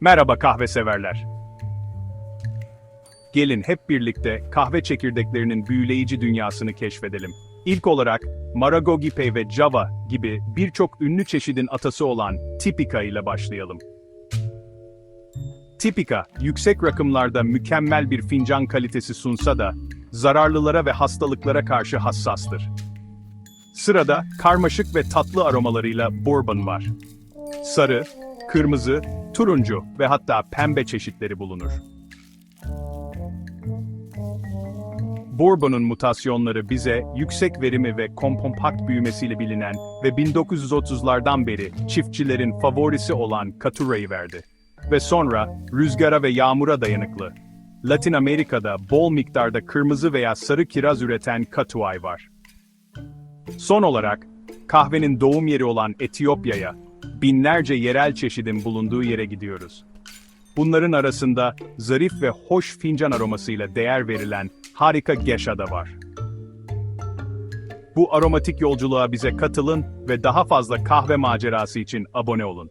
Merhaba kahve severler. Gelin hep birlikte kahve çekirdeklerinin büyüleyici dünyasını keşfedelim. İlk olarak Maragogipe ve Java gibi birçok ünlü çeşidin atası olan Tipica ile başlayalım. Tipica, yüksek rakımlarda mükemmel bir fincan kalitesi sunsa da, zararlılara ve hastalıklara karşı hassastır. Sırada karmaşık ve tatlı aromalarıyla bourbon var. Sarı, kırmızı, turuncu ve hatta pembe çeşitleri bulunur. Bourbon'un mutasyonları bize yüksek verimi ve kompakt büyümesiyle bilinen ve 1930'lardan beri çiftçilerin favorisi olan Caturra'yı verdi. Ve sonra rüzgara ve yağmura dayanıklı. Latin Amerika'da bol miktarda kırmızı veya sarı kiraz üreten Catuay var. Son olarak, kahvenin doğum yeri olan Etiyopya'ya, binlerce yerel çeşidin bulunduğu yere gidiyoruz. Bunların arasında zarif ve hoş fincan aromasıyla değer verilen harika geşa da var. Bu aromatik yolculuğa bize katılın ve daha fazla kahve macerası için abone olun.